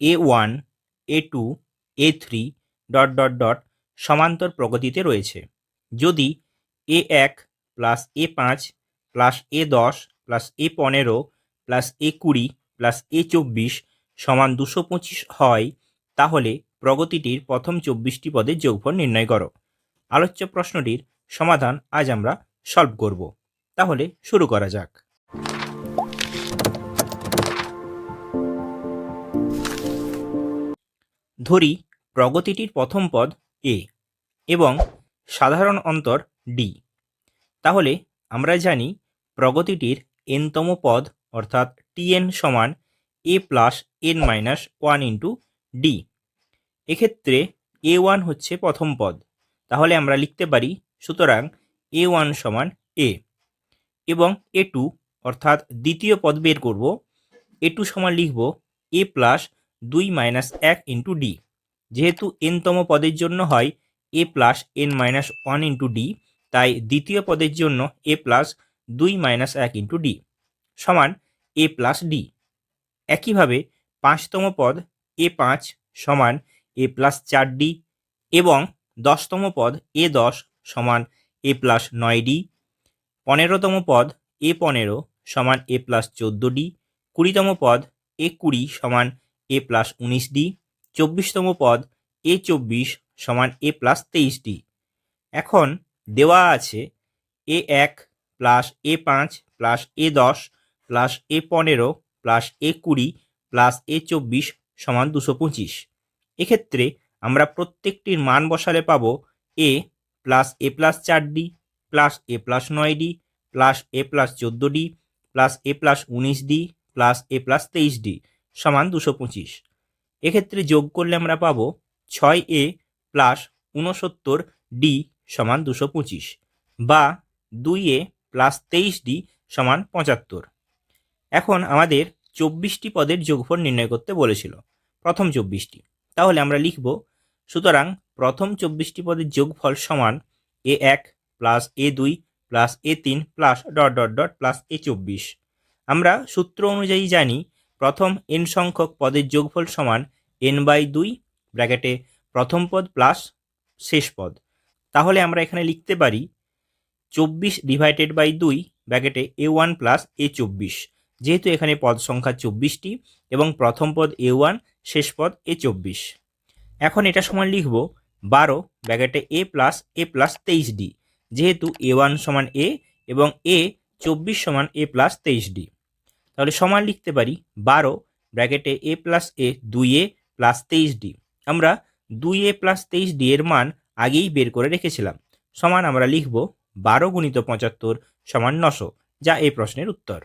A one A two A three dot dot dot সমান্তর প্রগতিতে রয়েছে। যদি এ এক প্লাস এ পাঁচ প্লাস এ দশ প্লাস এ পনেরো প্লাস এ কুড়ি প্লাস এ চব্বিশ সমান দুশো পঁচিশ হয়, তাহলে প্রগতিটির প্রথম চব্বিশটি পদের যোগফল নির্ণয় করো। আলোচ্য প্রশ্নটির সমাধান আজ আমরা সলভ করব। তাহলে শুরু করা যাক। ধরি প্রগতিটির প্রথম পদ এ এবং সাধারণ অন্তর ডি তাহলে আমরা জানি প্রগতিটির এনতম পদ অর্থাৎ টিএন সমান A plus N minus one into D এক্ষেত্রে এ ওয়ান হচ্ছে প্রথম পদ। তাহলে আমরা লিখতে পারি সুতরাং এ ওয়ান সমান এ এবং এ টু অর্থাৎ দ্বিতীয় পদ বের করব। এ টু সমান লিখব এ প্লাস দুই মাইনাস এক ইন্টু ডি। যেহেতু এনতম পদের জন্য হয়, A plus N minus one into D, তাই দ্বিতীয় পদের জন্য এ প্লাস দুই মাইনাস এক ইন্টু ডি সমান এ প্লাস ডি। একইভাবে পাঁচতম পদ এ পাঁচ সমান এ প্লাস চার ডি এবং দশতম পদ এ দশ সমান এ প্লাস নয় ডি। পনেরোতম পদ এ পনেরো সমান এ প্লাস চোদ্দ ডি। কুড়িতম পদ এ কুড়ি সমান এ প্লাস উনিশ ডি চব্বিশতম পদ এ চব্বিশ সমান এ প্লাস তেইশ ডি এখন দেওয়া আছে এ এক প্লাস এ পাঁচ প্লাস এ দশ প্লাস এ পনেরো প্লাস এ কুড়ি প্লাস এ চব্বিশ সমান দুশো পঁচিশ এক্ষেত্রে আমরা প্রত্যেকটির মান বসালে পাবো এ প্লাস এ প্লাস চার ডি প্লাস এ প্লাস নয় ডি প্লাস এ প্লাস চোদ্দ ডি প্লাস এ প্লাস উনিশ ডি প্লাস এ প্লাস তেইশ ডি সমান দুশো পঁচিশ। এক্ষেত্রে যোগ করলে আমরা পাবো ছয় এ প্লাস ঊনসত্তর ডি সমান দুশো পঁচিশ বা দুই এ প্লাস তেইশ ডি সমান পঁচাত্তর। এখন আমাদের চব্বিশটি পদের যোগফল নির্ণয় করতে বলেছিল, প্রথম চব্বিশটি। তাহলে আমরা লিখব, সুতরাং প্রথম চব্বিশটি পদের যোগফল সমান এ এক প্লাস এ দুই প্লাস এ তিন plus dot dot dot plus A চব্বিশ। আমরা সূত্র অনুযায়ী জানি প্রথম এন সংখ্যক পদের যোগফল সমান এন বাই দুই ব্র্যাকেটে প্রথম পদ প্লাস শেষ পদ। তাহলে আমরা এখানে লিখতে পারি চব্বিশ ডিভাইডেড বাই দুই ব্র্যাকেটে এ ওয়ান প্লাস এ চব্বিশ। যেহেতু এখানে পদ সংখ্যা চব্বিশটি এবং প্রথম পদ এ ওয়ান শেষ পদ এ চব্বিশ। এখন এটা সমান লিখব বারো ব্র্যাকেটে এ প্লাস এ প্লাস তেইশ ডি যেহেতু এ ওয়ান সমান এ এবং এ চব্বিশ সমান এ প্লাস তেইশ ডি তাহলে সমান লিখতে পারি বারো ব্র্যাকেটে এ প্লাস এ দুই এ প্লাস তেইশ ডি। আমরা দুই এ প্লাস তেইশ ডি এর মান আগেই বের করে রেখেছিলাম। সমান আমরা লিখব বারো গুণিত পঁচাত্তর সমান নশো, যা এই প্রশ্নের উত্তর।